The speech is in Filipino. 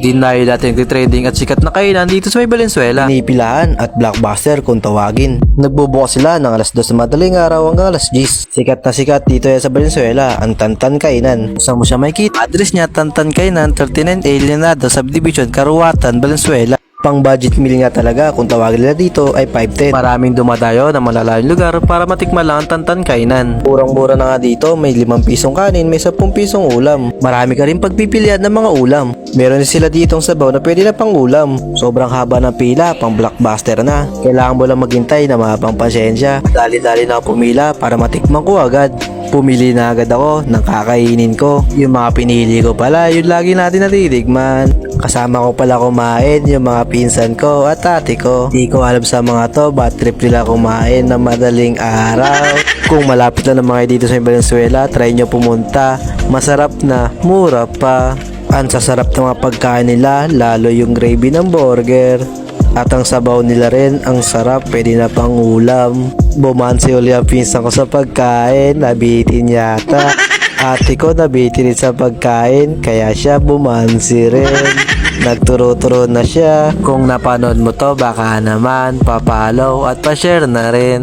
Dinayo natin trading at sikat na kainan dito sa may Valenzuela. Pinipilahan at blockbuster kung tawagin. Nagbubukas sila ng alas 2 sa madaling araw hanggang alas 10. Sikat na sikat dito yan sa Valenzuela, ang Tantan Kainan. Saan mo siya makikita? Address niya, Tantan Kainan, 39 Alienado, Subdivision, Karuwatan, Valenzuela. Pang budget meal nga talaga kung tawagin nila dito ay 510. Maraming dumadayo na malalayong lugar para matikman lang ang Tantan Kainan. Murang-mura na nga dito, may 5 pisong kanin, may 10 pisong ulam. Marami ka rin pagpipilian ng mga ulam. Meron sila ditong sabaw na pwede na pang ulam. Sobrang haba ng pila, pang blockbuster na. Kailangan mo lang maghintay na mapang pasensya. Dali-dali na pumila para matikman ko agad. Pumili na agad ako ng kakainin ko. Yung mga pinili ko pala, yun lagi natin natitigman. Kasama ko pala kumain yung mga pinsan ko at ate ko. Di ko alam sa mga to, bad trip nila kumain na madaling araw. Kung malapit lang naman kayo dito sa Valenzuela, try nyo pumunta. Masarap na, mura pa. Ang sasarap ng mga pagkain nila, lalo yung gravy ng burger. At ang sabaw nila rin, ang sarap, pwede na pang ulam. Bumansi uli ang pinsan ko sa pagkain, nabitin yata. Ate ko nabitin sa pagkain, kaya siya bumansi rin. Nagturo-turo na siya. Kung napanood mo to, baka naman papalaw at pa-share na rin.